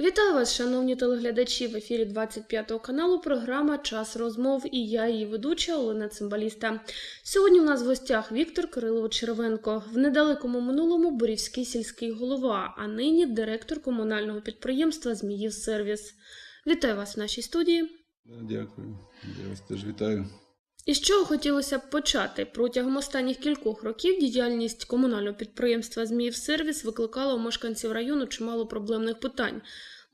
Вітаю вас, шановні телеглядачі. В ефірі 25 каналу програма Час розмов і я, її ведуча Олена Цимбаліста. Сьогодні у нас в гостях Віктор Кирилович Червенко, в недалекому минулому Борівський сільський голова, а нині директор комунального підприємства Зміїв Сервіс. Вітаю вас в нашій студії. Дякую. Я вас теж вітаю. І з чого хотілося б почати? Протягом останніх кількох років діяльність комунального підприємства Зміїв Сервіс викликала у мешканців району чимало проблемних питань.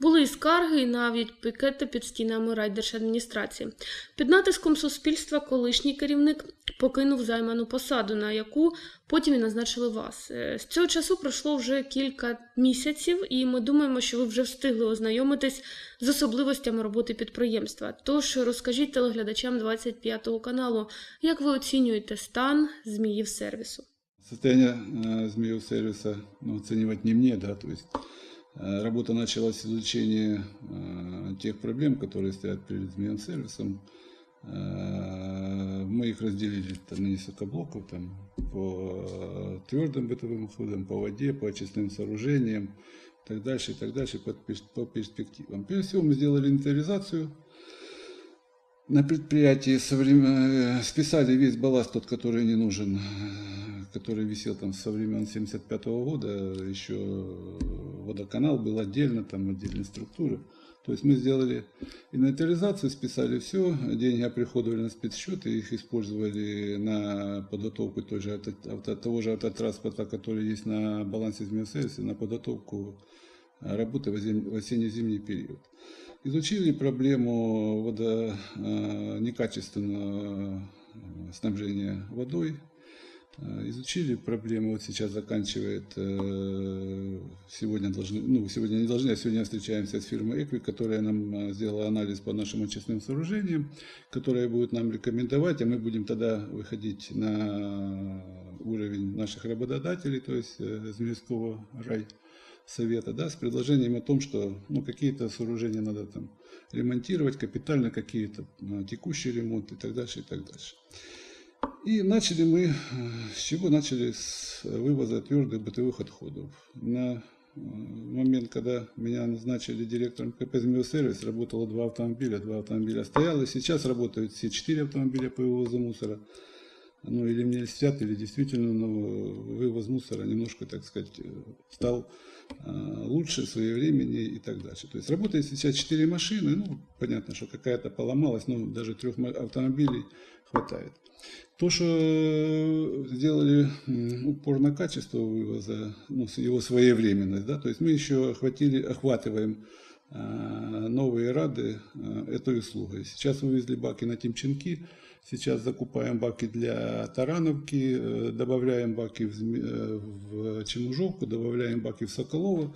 Були скарги, і навіть пікети під стінами райдержадміністрації. Під натиском суспільства колишній керівник покинув займану посаду, на яку потім і назначили вас. Е, З цього часу пройшло вже кілька місяців, і ми думаємо, що ви вже встигли ознайомитись з особливостями роботи підприємства. Тож розкажіть телеглядачам 25 каналу, як ви оцінюєте стан зміїв сервісу. Состояние э, змеев сервиса ну, оценивать не мне, да, то есть работа началась с изучения э, тех проблем, которые стоят перед змеем сервисом. Э, мы их разделили там, на несколько блоков, там, по твердым бытовым уходам, по воде, по очистным сооружениям, так дальше, и так дальше, по перспективам. Прежде всего мы сделали инвентаризацию на предприятии соврем- э, списали весь балласт, тот, который не нужен, э, который висел там со времен 75 года, еще водоканал был отдельно, там отдельные структуры. То есть мы сделали инвентаризацию, списали все, деньги оприходовали на спецсчет и их использовали на подготовку той же, авто- того же автотранспорта, который есть на балансе змеесервиса, на подготовку э, работы в осенне-зимний период. Изучили проблему водо, э, некачественного э, снабжения водой. Э, Изучили проблему, вот сейчас заканчивает, сегодня должны, ну сегодня не должны, а сегодня встречаемся с фирмой Экви, которая нам сделала анализ по нашим очистным сооружениям, которая будет нам рекомендовать, а мы будем тогда выходить на уровень наших работодателей, то есть Змеевского рай совета, да, с предложением о том, что ну, какие-то сооружения надо там ремонтировать капитально, какие-то э, текущий ремонт и так дальше, и так дальше. И начали мы, э, с чего начали? С вывоза твердых бытовых отходов. На э, момент, когда меня назначили директором КП «Змеосервис», работало два автомобиля, два автомобиля стояло. Сейчас работают все четыре автомобиля по вывозу мусора. Ну, или мне льстят, или действительно ну, вывоз мусора немножко, так сказать, э, стал э, лучше своевременнее и так дальше. То есть работает сейчас 4 машины, ну, понятно, что какая-то поломалась, но даже трех автомобилей хватает. То, что э, сделали упор на качество вывоза, ну, его своевременность, да, то есть мы еще охватили, охватываем э, новые рады э, этой услугой. Сейчас вывезли баки на Тимченки, сейчас закупаем баки для Тарановки, э, добавляем баки в, э, в Чемужовку, добавляем баки в Соколово.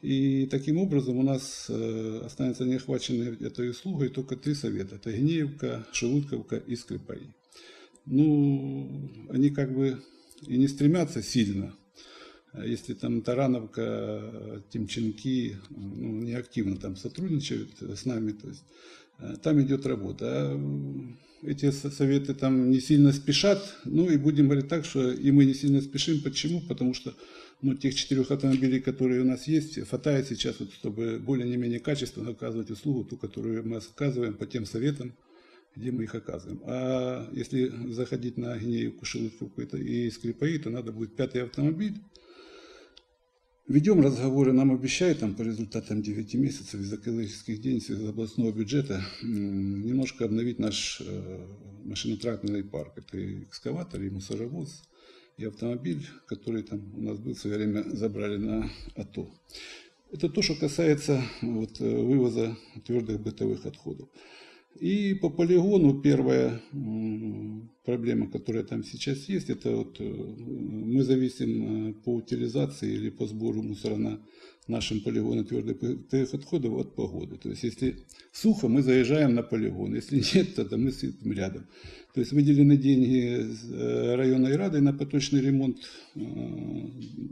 И таким образом у нас э, останется неохваченной этой услугой только три совета. Это Гнеевка, Шелудковка и Скрипаи. Ну, они как бы и не стремятся сильно. А Если там Тарановка, Тимченки ну, не активно там сотрудничают с нами, то есть там идет работа. А эти со- советы там не сильно спешат, ну и будем говорить так, что и мы не сильно спешим. Почему? Потому что ну, тех четырех автомобилей, которые у нас есть, хватает сейчас, вот, чтобы более не менее качественно оказывать услугу, ту, которую мы оказываем по тем советам, где мы их оказываем. А если заходить на Гнеевку, Шелудковку это и Скрипаи, то надо будет пятый автомобиль. Ведем разговоры, нам обещают там по результатам 9 месяцев из экологических денег, из областного бюджета немножко обновить наш э, машино-тракторный парк. Это и экскаватор, и мусоровоз, и автомобиль, который там у нас был в свое время забрали на АТО. Это то, что касается вот, э, вывоза твердых бытовых отходов. И по полигону первая проблема, которая там сейчас есть, это вот э, мы зависим э, по утилизации или по сбору мусора на нашем полигоне твердых отходов от погоды. То есть если сухо, мы заезжаем на полигон, если нет, тогда мы сидим рядом. То есть выделены деньги э, районной рады на поточный ремонт э,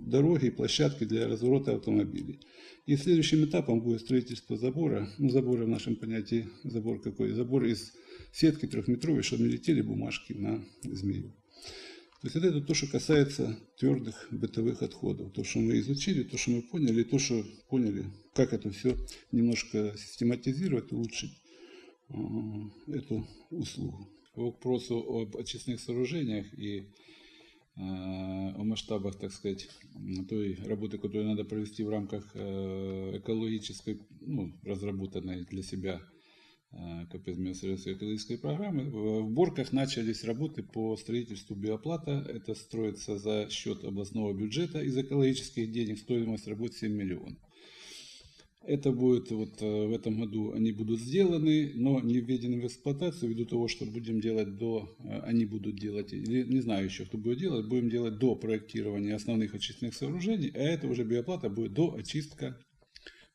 дороги и площадки для разворота автомобилей. И следующим этапом будет строительство забора. Ну, забора в нашем понятии, забор какой? Забор из сетки трехметровой, чтобы не летели бумажки на змею. То есть вот это то, что касается твердых бытовых отходов. То, что мы изучили, то, что мы поняли, то, что поняли, как это все немножко систематизировать, улучшить э, эту услугу. По вопросу об очистных сооружениях и э, о масштабах, так сказать, той работы, которую надо провести в рамках э, экологической, ну, разработанной для себя э, КП «Змеосервиса» экологической программы. В в Борках начались работы по строительству биоплата. Это строится за счет областного бюджета из экологических денег. Стоимость работ 7 миллионов. Это будет вот э, в этом году они будут сделаны, но не введены в эксплуатацию ввиду того, что будем делать до, э, они будут делать, или не знаю еще, кто будет делать, будем делать до проектирования основных очистных сооружений, а это уже биоплата будет до очистка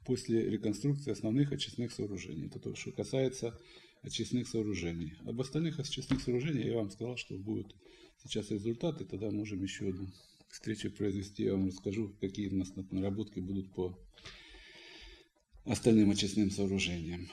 после реконструкции основных очистных сооружений. Это то, что касается очистных сооружений. Об остальных очистных сооружениях я вам сказал, что будут сейчас результаты, тогда можем еще одну встречу произвести, я вам расскажу, какие у нас наработки будут по остальним очисним сооружениям.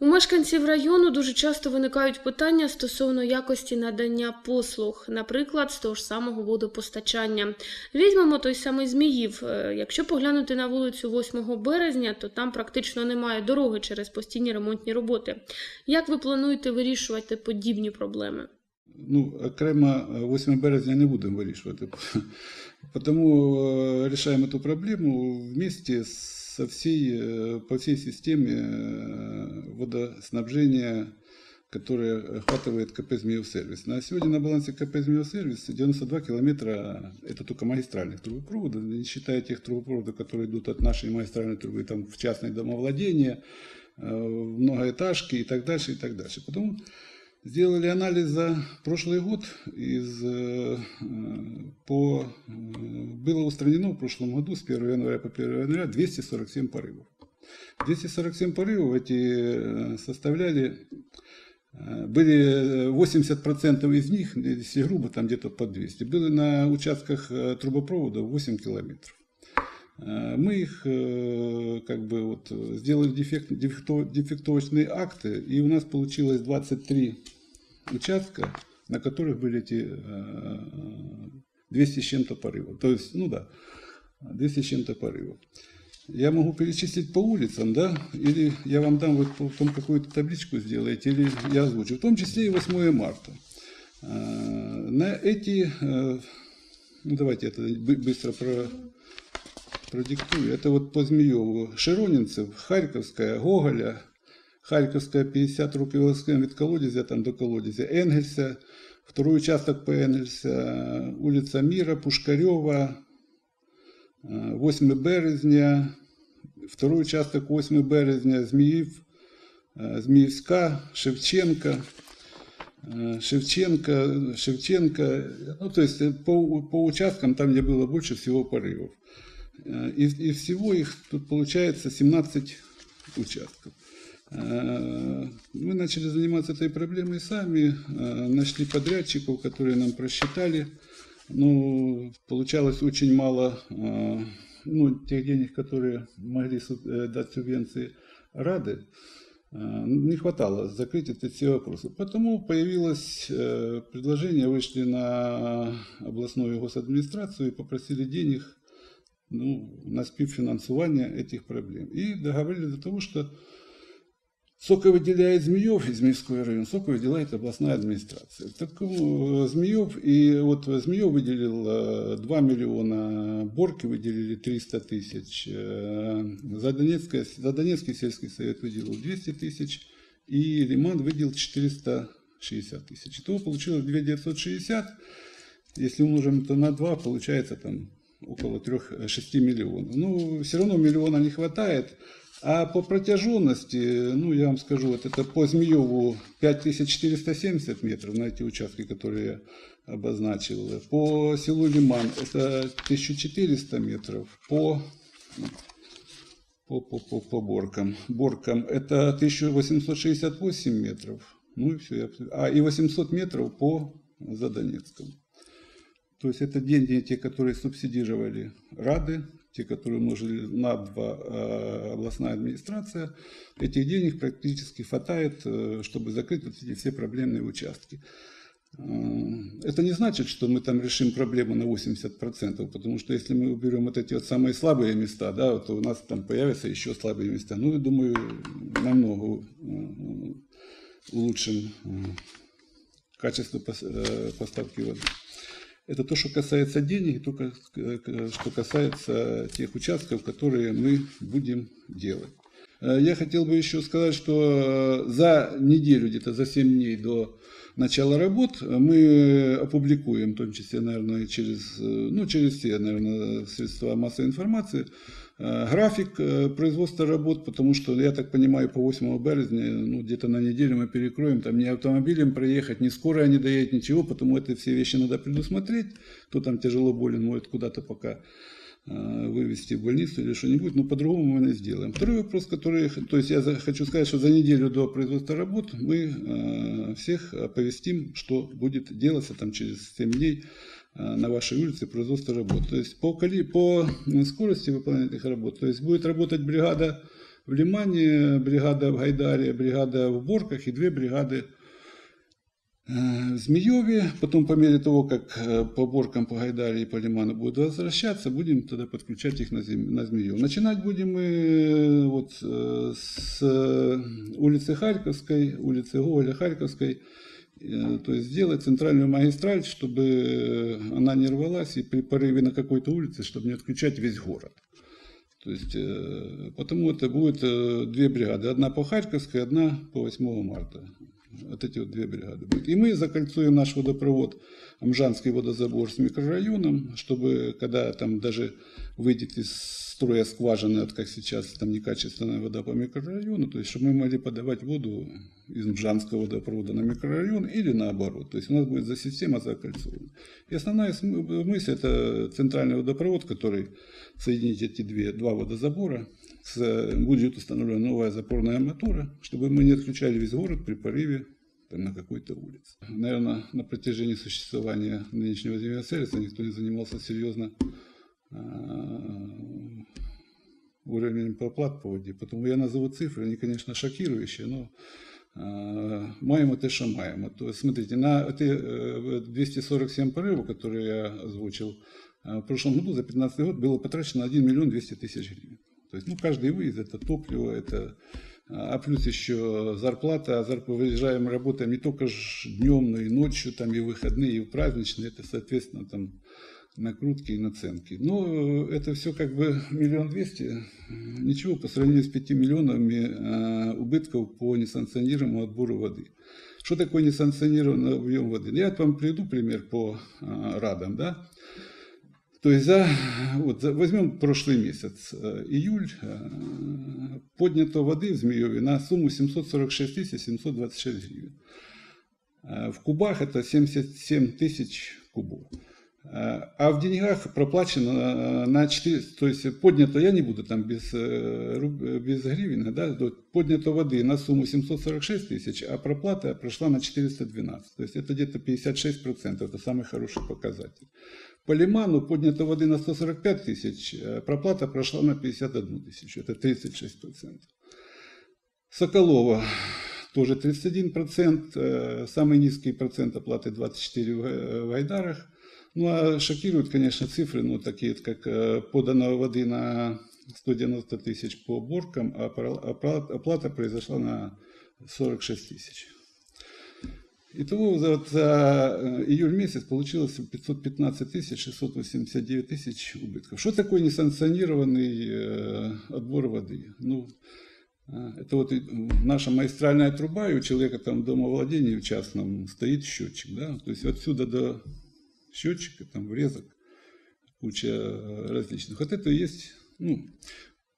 У мешканців району дуже часто виникають питання стосовно якості надання послуг, наприклад, з того ж самого водопостачання. Візьмемо той самий Зміїв. Е, Якщо поглянути на вулицю 8 березня, то там практично немає дороги через постійні ремонтні роботи. Як ви плануєте вирішувати подібні проблеми? Ну, окремо е, 8 березня не будемо вирішувати. Тому е, рішаємо цю проблему вместе со всей, е, по всей системе е, водоснабжения, которая охватывает КП «Змеевсервис». На сегодня на балансе КП «Змеевсервис» 92 километра, это только магистральных трубопроводов, не считая тех трубопроводов, которые идут от нашей магистральной трубы там, в частное домовладение, э, многоэтажки и так дальше, и так дальше. Потом сделали анализ за прошлый год, из, э, э, по, э, было устранено в прошлом году с 1 января по 1 января 247 порывов. 247 порывов эти составляли, были э, 80% из них, если грубо, там где-то по 200, были на участках трубопровода 8 километров. Мы их как бы вот сделали дефект, дефекто- дефектовочные акты, и у нас получилось 23 участка, на которых были эти э, 200 с чем-то порывов. То есть, ну да, 200 с чем-то порывов. Я могу перечислить по улицам, да, или я вам дам вот потом какую-то табличку сделаете, или я озвучу. В том числе и 8 марта. Э, На эти, э, ну давайте это бы- быстро про, продиктую. Это вот по Змееву Широнинцев, Харьковская, Гоголя, Харьковская 50 рук велосипедом від колодезя там до колодезя, Энгельса, второй участок по Энгельса, улица Мира, Пушкарева, 8 березня, второй участок 8 березня, Зміїв, э, Зміївська, Шевченка, э, Шевченко, Шевченко, ну, то есть э, по, по участкам, там, где было больше всего порывов. Э, И, и всего их тут получается 17 участков. Э, Мы начали заниматься этой проблемой сами, э, нашли подрядчиков, которые нам просчитали. Ну, получалось очень мало э, ну, тех денег, которые могли дать субвенции Рады. Не хватало закрыть эти все вопросы. Потому появилось предложение, вышли на областную госадминистрацию и попросили денег ну, на співфінансування этих проблем. И договорились до того, что Сока выделяет Змеев из Змеевского района, Сока выделяет областная администрация. Такому э, Змеев, и вот Змеев выделил э, 2 миллиона, Борки выделили 300 тысяч, э, Задонецкая, Задонецкий сельский совет выделил 200 тысяч, и Лиман выделил 460 тысяч. Итого получилось 2960, если умножим это на 2, получается там около 3-6 миллионов. Ну, все равно миллиона не хватает. А по протяженности, ну, я вам скажу, вот это по Змееву 5470 метров на эти участки, которые я обозначил. По селу Лиман это 1400 метров. По, по, по, по, по Боркам. Боркам это 1868 метров. Ну и все. А, и 800 метров по Задонецкому. То есть это деньги, те, которые субсидировали Рады, те, которые умножили на два э, областная администрация. Этих денег практически хватает, э, чтобы закрыть вот эти все проблемные участки. Э, Это не значит, что мы там решим проблему на 80%, потому что если мы уберем вот эти вот самые слабые места, да, то у нас там появятся еще слабые места. Ну, я думаю, намного улучшим качество пос- поставки воды. Это то, что касается денег, и то, ка- к- что касается тех участков, которые мы будем делать. Э, Я хотел бы еще сказать, что э, за неделю, где-то за 7 дней до начала работ мы опубликуем, в том числе, наверное, через, э, ну, через все, наверное, средства массовой информации, э, график э, производства работ, потому что, я так понимаю, по 8 березня, ну, где-то на неделю мы перекроем, там ни автомобилем проехать, ни скорая не доедет, ничего, потому это все вещи надо предусмотреть, кто там тяжело болен, может куда-то пока э, вывести в больницу или что-нибудь, но по-другому мы не сделаем. Второй вопрос, который, то есть я хочу сказать, что за неделю до производства работ мы э, всех оповестим, что будет делаться там через 7 дней э, на вашей улице производство работ. То есть по, коли- по э, скорости выполнения этих работ, то есть будет работать бригада в Лимане, бригада в Гайдаре, бригада в Борках и две бригады э, в Змееве. Потом, по мере того, как э, по Боркам, по Гайдаре и по Лиману будут возвращаться, будем тогда подключать их на, Зем- на Змееву. Начинать будем мы э, вот э, с э, улицы Харьковской, улицы Гоголя Харьковской, Э, то есть сделать центральную магистраль, чтобы э, она не рвалась и при порыве на какой-то улице, чтобы не отключать весь город. То есть, э, потому это будет э, две бригады. Одна по Харьковской, одна по 8 марта. Вот эти вот две бригады будут. И мы закольцуем наш водопровод, Амжанский водозабор с микрорайоном, чтобы когда там даже выйдет из строя скважины, вот как сейчас там некачественная вода по микрорайону, то есть чтобы мы могли подавать воду из Мжанского водопровода на микрорайон или наоборот. То есть у нас будет за система закольцована. И основная мысль это центральный водопровод, который соединить эти две, два водозабора. С, будет установлена новая запорная арматура, чтобы мы не отключали весь город при порыве там, на какой-то улице. Наверное, на протяжении существования нынешнего сервиса никто не занимался серьезно а, уровнем проплат по воді. Тому я назову цифры, они, конечно, шокирующие, но а, маємо те, що маємо. То, смотрите, на эти э, 247 порывов, которые я озвучил, а, в прошлом году, за 2015 год, было потрачено 1 миллион 200 тысяч гривен. То есть, ну, каждый выезд, это топливо, это... А плюс еще зарплата, зарп... выезжаем, работаем не только ж днем, но и ночью, там и выходные, и в праздничные, это, соответственно, там накрутки и наценки. Но э, это все как бы миллион двести, ничего по сравнению с пяти миллионами э, убытков по несанкционированному отбору воды. Что такое несанкционированный объем воды? Я вот вам приведу пример по э, радам, да. То есть за, вот, за- возьмем прошлый месяц, июль, поднято воды в Змееве на сумму 746 726 гривен. В кубах это 77 тысяч кубов. Э, А в деньгах проплачено э, на 4, то есть поднято, я не буду там без, э, руб- э, без гривен, да, то поднято воды на сумму 746 тысяч, а проплата прошла на 412. То есть это где-то 56%, это самый хороший показатель. По Лиману поднято воды на 145 тысяч, а проплата прошла на 51 тысячу, это 36%. Соколова тоже 31%, э, самый низкий процент оплаты 24 в Га- в Гайдарах. Ну а шокируют, конечно, цифры, ну такие как э, подано воды на 190 тысяч по боркам, а оплата произошла на 46 тысяч. Итого вот за э, июль месяц получилось 515 тысяч 689 тысяч убытков. Что такое несанкционированный э, отбор воды? Ну, это вот наша магистральная труба, и у человека там в домовладении в частном стоит счетчик, да, то есть отсюда до счетчика там врезок куча э, различных. Вот это и есть, ну,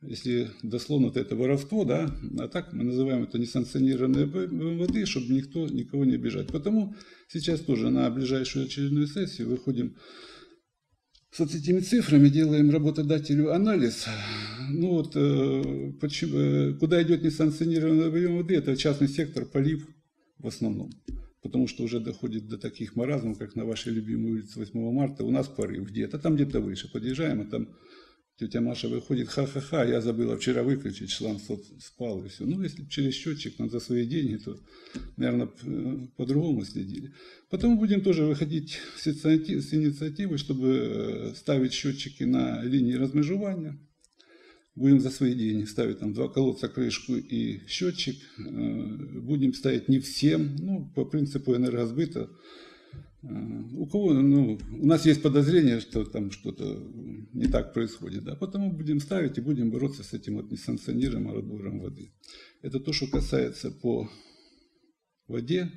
если дословно, то это воровство, да, а так мы называем это несанкционированные воды, чтобы никто, никого не обижать. Потому сейчас тоже на ближайшую очередную сессию выходим с этими цифрами, делаем работодателю анализ. Ну вот, э, почему, э, куда идет несанкционированный воды, это частный сектор, полив в основном. Потому что уже доходит до таких маразмов, как на вашей любимой улице 8 марта, у нас порыв где-то, там где-то выше. Подъезжаем, а там Тетя Маша выходит, ха-ха-ха, я забыла вчера выключить, шланг спал и все. Ну, если б через счетчик, но за свои деньги, то, наверное, по-другому следили. Потом будем тоже выходить с инициати- с инициативой, чтобы э, ставить счетчики на линии размежевания. Будем за свои деньги ставить там два колодца, крышку и счетчик. Э, Будем ставить не всем, ну, по принципу энергосбыта. Э, У кого, ну, у нас есть подозрение, что там что-то не так происходит, да, потому будем ставить и будем бороться с этим вот несанкционированным отбором воды. Это то, что касается по воде,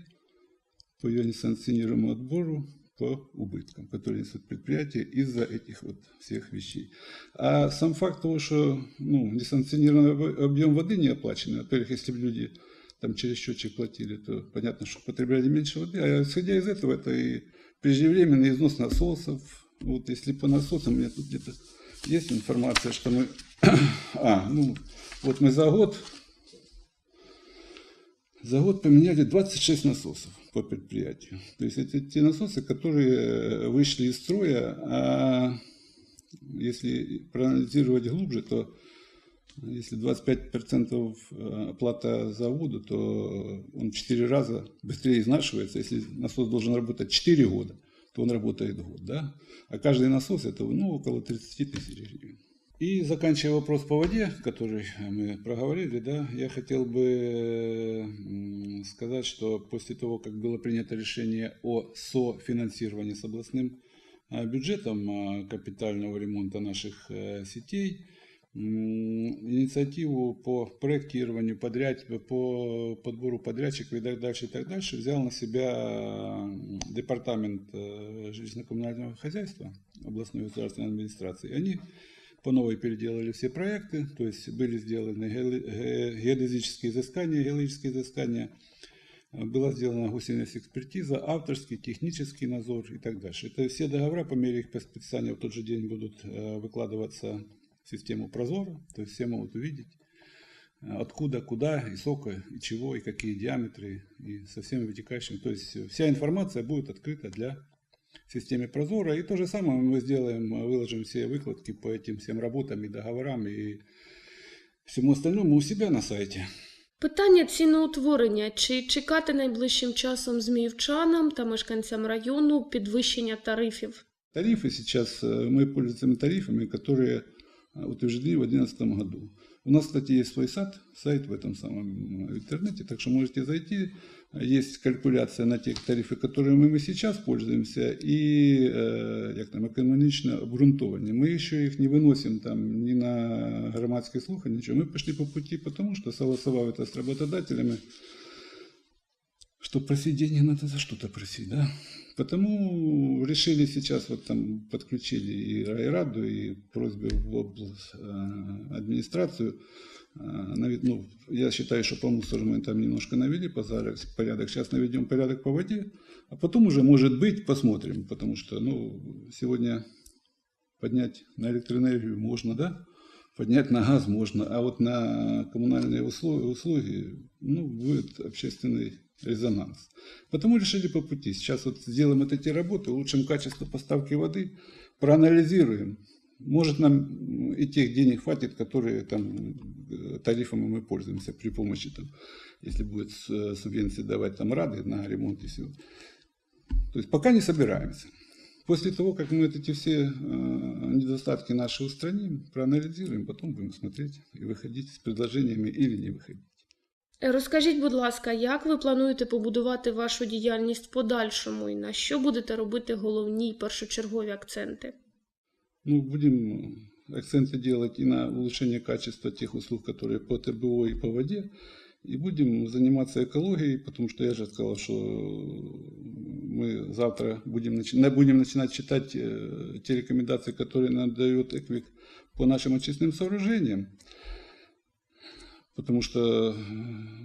по ее несанкционированному отбору, по убыткам, которые несут предприятия из-за этих вот всех вещей. А сам факт того, что ну, несанкционированный об- объем воды не оплаченный, во-первых, если бы люди там через счетчик платили, то понятно, что потребляли меньше воды. А исходя из этого, это и преждевременный износ насосов. Вот если по насосам, у меня тут где-то есть информация, что мы... А, ну, вот мы за год за год поменяли 26 насосов по предприятию. То есть это те насосы, которые вышли из строя, а если проанализировать глубже, то если 25% оплата за воду, то он в 4 раза быстрее изнашивается. Если насос должен работать 4 года, то он работает год. Да? А каждый насос это ну, около 30 тысяч гривен. И заканчивая вопрос по воде, который мы проговорили, да, я хотел бы сказать, что после того, как было принято решение о софинансировании с областным а, бюджетом а, капитального ремонта наших э, сетей, инициативу по проектированию, подряд, по подбору подрядчиков и так дальше, и так дальше взял на себя департамент э, жилищно-коммунального хозяйства областной государственной администрации. Они по новой переделали все проекты, то есть были сделаны геодезические изыскания, геологические изыскания, э, была сделана гусеница экспертиза, авторский, технический надзор и так дальше. Это все договора по мере их подписания в тот же день будут э, выкладываться в систему Прозора, то есть все могут увидеть, э, откуда, куда, и сколько, и чего, и какие диаметры, и со всеми вытекающими. То есть вся информация будет открыта для системе Прозора. И то же самое мы сделаем, э, выложим все выкладки по этим всем работам и договорам и всему остальному у себя на сайте. Питання ціноутворення. Чи чекати найближчим часом зміївчанам та мешканцям району підвищення тарифів? Тарифы сейчас, э, мы пользуемся тарифами, которые э, утверждены в 2011 году. У нас, кстати, есть свой сайт, сайт в этом самом м, интернете, так что можете зайти. Есть калькуляция на те тарифы, которыми мы сейчас пользуемся, и э, як там, экономично обґрунтовані. Мы еще их не выносим там ни на громадские слухи, ничего. Мы пошли по пути, потому что согласовав это с работодателями, что просить деньги надо за что-то просить, да? Потому решили сейчас, вот там подключили и райраду, и просьбы в область э, администрацию. Э, ну, я считаю, что по мусору мы там немножко навели порядок. Сейчас наведем порядок по воде, а потом уже, может быть, посмотрим, потому что, ну, сегодня поднять на электроэнергию можно, да? Поднять на газ можно, а вот на коммунальные услуги, услуги ну, будет общественный резонанс. Потому решили по пути. Сейчас вот сделаем вот эти работы, улучшим качество поставки воды, проанализируем. Может нам и тех денег хватит, которые там э, тарифами мы пользуемся при помощи там, если будет э, субвенции давать там рады на ремонт и все. То есть пока не собираемся. После того, как мы эти все э, недостатки наши устраним, проанализируем, потом будем смотреть и выходить с предложениями или не выходить. Розкажіть, будь ласка, як ви плануєте побудувати вашу діяльність в подальшому і на що будете робити головні й першочергові акценти? Ну, будем акценты делать и на улучшение качества тех услуг, которые по ТБО и по воде. И будем заниматься экологией, потому что я же сказал, что мы завтра будем, начи- на- будем начинать читать э, те рекомендации, которые нам дает ЭКВИК по нашим очистным сооружениям. Потому что, э,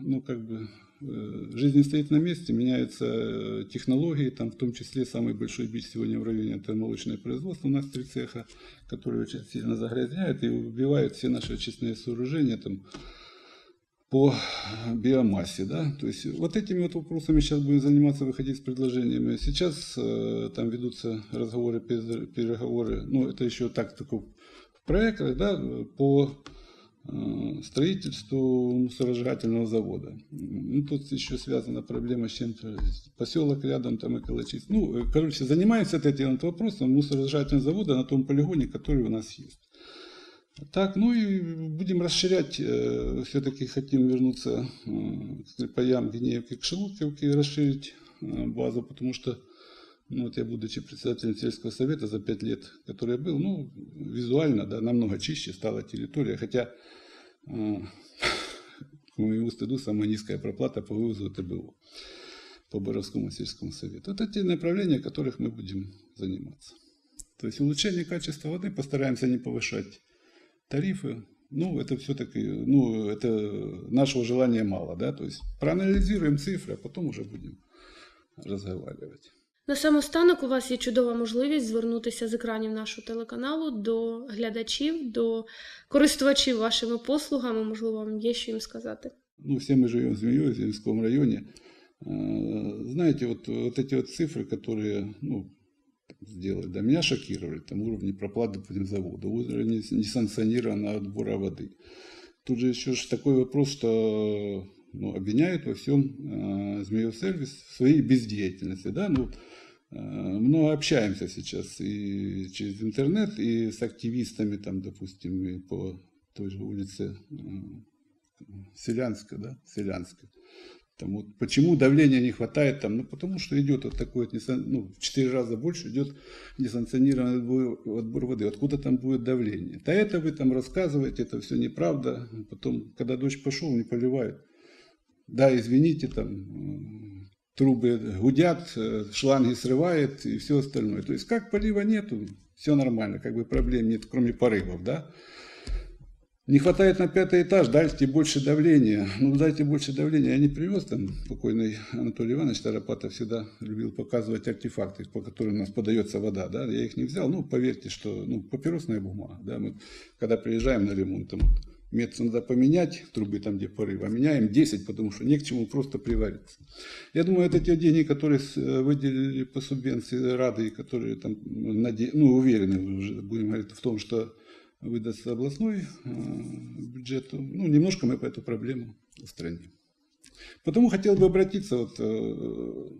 ну, как бы, э, жизнь не стоит на месте, меняются э, технологии, там, в том числе самый большой бич сегодня в районе это молочное производство, у нас три цеха, которые очень сильно загрязняют и убивают все наши очистные сооружения, там, по биомассе, да, то есть вот этими вот вопросами сейчас будем заниматься, выходить с предложениями. Сейчас э, там ведутся разговоры, пере- переговоры, ну это еще так только в проекта да, по строительству мусоросжигательного завода. Ну, тут еще связана проблема с чем-то, поселок рядом, там экологический. Ну, э, короче, занимаемся этим вопросом мусоросжигательного завода на том полигоне, который у нас есть. Так, ну и будем расширять, все-таки хотим вернуться э, к Слепоям, Гнеевке, к Шелудкивке, расширить э, базу, потому что, ну, вот я, будучи председателем сельского совета за пять лет, который я был, ну, визуально, да, намного чище стала территория, хотя, э, к моему стыду, самая низкая проплата по вывозу ТБУ по Боровскому сельскому совету. Это те направления, которых мы будем заниматься. То есть улучшение качества воды, постараемся не повышать тарифы, ну, это все-таки, ну, это нашего желания мало, да, то есть проанализируем цифры, а потом уже будем разговаривать. На самостанок у вас є чудова можливість звернутися з екранів нашого телеканалу до глядачів, до користувачів вашими послугами. Можливо, вам є що їм сказати. Ну, все мы живем в Змееве, в Зеленском районе. Э, Знаете, вот, вот эти вот цифры, которые, ну, сделали, да, меня шокировали, там уровни проплат, допустим, завода, уровень несанкционированного отбора воды. Тут же еще ж такой вопрос, что ну, обвиняют во всем э, Змеев-сервис в своей бездеятельности, да, ну, э, много общаемся сейчас и через интернет, и с активистами, там, допустим, и по той же улице э, Селянска, да, Селянска. Там вот почему давления не хватает там, ну потому что идет вот такой вот, ну, в 4 раза больше идет несанкционированный отбор, отбор воды. Откуда там будет давление? Да это вы там рассказываете, это все неправда. Потом, когда дождь пошел, не поливают. Да, извините, там трубы гудят, э, шланги срывает и все остальное. То есть как полива нету, все нормально, как бы проблем нет, кроме порывов, да. Не хватает на пятый этаж, дайте больше давления. Ну, дайте больше давления. Я не привез там, покойный Анатолий Иванович Тарапатов всегда любил показывать артефакты, по которым у нас подается вода. Да? Я их не взял. Ну, поверьте, что ну, папиросная бумага. Да? Мы, когда приезжаем на ремонт, там, метр надо поменять, трубы там, где порыв, а меняем 10, потому что не к чему просто привариться. Я думаю, это те деньги, которые э, выделили по субвенции Рады, которые там, ну, наде- ну, уверены, будем говорить в том, что выдастся областной э, бюджету. Ну, немножко мы по эту проблему устраним. Потому хотел бы обратиться, вот, э,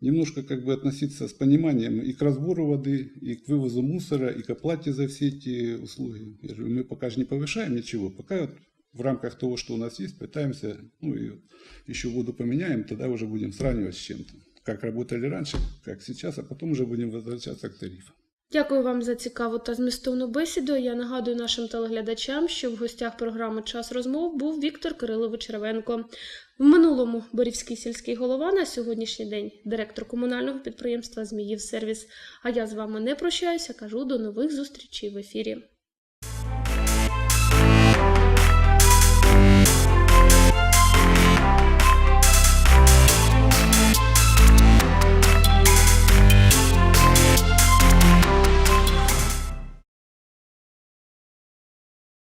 немножко как бы относиться с пониманием и к разбору воды, и к вывозу мусора, и к оплате за все эти услуги. Я говорю, мы пока же не повышаем ничего, пока вот в рамках того, что у нас есть, пытаемся, ну и вот еще воду поменяем, тогда уже будем сравнивать с чем-то. Как работали раньше, как сейчас, а потом уже будем возвращаться к тарифам. Дякую вам за цікаву та змістовну бесіду. Я нагадую нашим телеглядачам, що в гостях програми Час розмов був Віктор Кирилович Ревенко. В минулому Борівський сільський голова на сьогоднішній день директор комунального підприємства Зміїв Сервіс. А я з вами не прощаюся, кажу до нових зустрічей в ефірі.